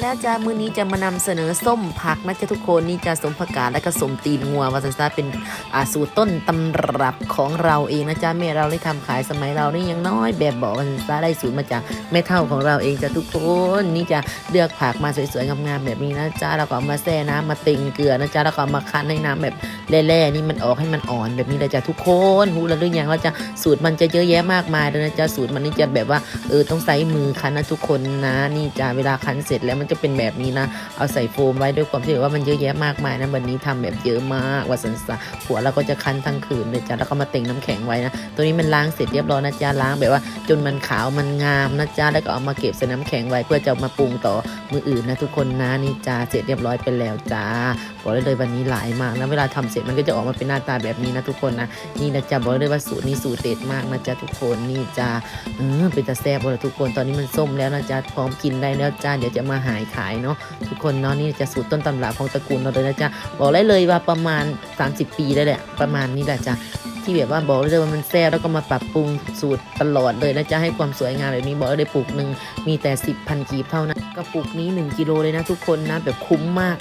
แล้วจ้ามื้อนี้จะมานำเสนอส้มผักนะจ๊ะทุกคนนี่จะสมผักกาดและก็สมตีนงัววาสันซาเป็นอาสูตรต้นตำรับของเราเองนะจ๊ะแม่เราได้ทำขายสมัยเรานี่ยังน้อยแบบบอกวาสันซาได้สูตรมาจากแม่เท่าของเราเองจ้ะทุกคนนี่จะเลือกผักมาสวยๆงามๆแบบนี้นะจ๊ะแล้วก็มาแช่น้ำมาเต็งเกลือนะจ๊ะแล้วก็มาคั้นให้น้ำแบบแร่ๆนี่มันออกให้มันอ่อนแบบนี้เลยจ้ะทุกคนหูแล้วหรือยังว่าจะสูตรมันจะเยอะแยะมากมายเลยนะจ๊ะสูตรมันนี่จะแบบว่าเออต้องใช้มือคั้นนะทุกคนนะนี่จ้ะเวลาคั้นเสร็จแล้วมันจะเป็นแบบนี้นะ เอาใส่โฟมไว้ด้วยความที่ว่ามันเยอะแยะมากมายนะวันนี้ทำแบบเยอะมากว่าสันสะหัวเราก็จะคั้นทั้งคืนเลยจ้ะแล้วก็มาเต่งน้ำแข็งไว้นะ ตัวนี้มันล้างเสร็จเรียบร้อยนะจ๊ะล้างแบบว่า จนมันขาวมันงามนะจ๊ะแล้วก็เอามาเก็บใส่น้ำแข็งไว้เพื่อจะมาปรุงต่อมืออื่นนะทุกคนนะนี่จ้าเสร็จเรียบร้อยไปแล้วจ้าบอกเลยวันนี้หลายมากนะเวลาทำเสร็จมันก็จะออกมาเป็นหน้าตาแบบนี้นะทุกคนนะนี่นะจ๊ะบอกเลยว่าสูตรนี้สูตรเด็ดมากนะจ๊ะทุกคนนี่จ้าเออเป็นตาแซ่บเลยทุกคนตอนนี้มันส้มแล้วนะจ๊ะพร้อมกินได้แล้วจ้าเดี๋ยวจะมาหายขายเนาะทุกคนเนาะนี่จะสูตรต้นตำรับของตระกูลเราเลยนะจ๊ะบอกได้เลยว่าประมาณ 30 ปีได้แหละ ประมาณนี้แหละจ้ะที่แบบว่าบอกเลยว่ามันแซ่แล้วก็มาปรับปรุงสูตรตลอดเลยนะจ๊ะให้ความสวยงามแบบนี้บอกเลยปลูกหนึ่งมีแต่ 10พันกีบเท่านั้นกระปุกนี้ 1กิโลเลยนะทุกคนนะแบบคุ้มมาก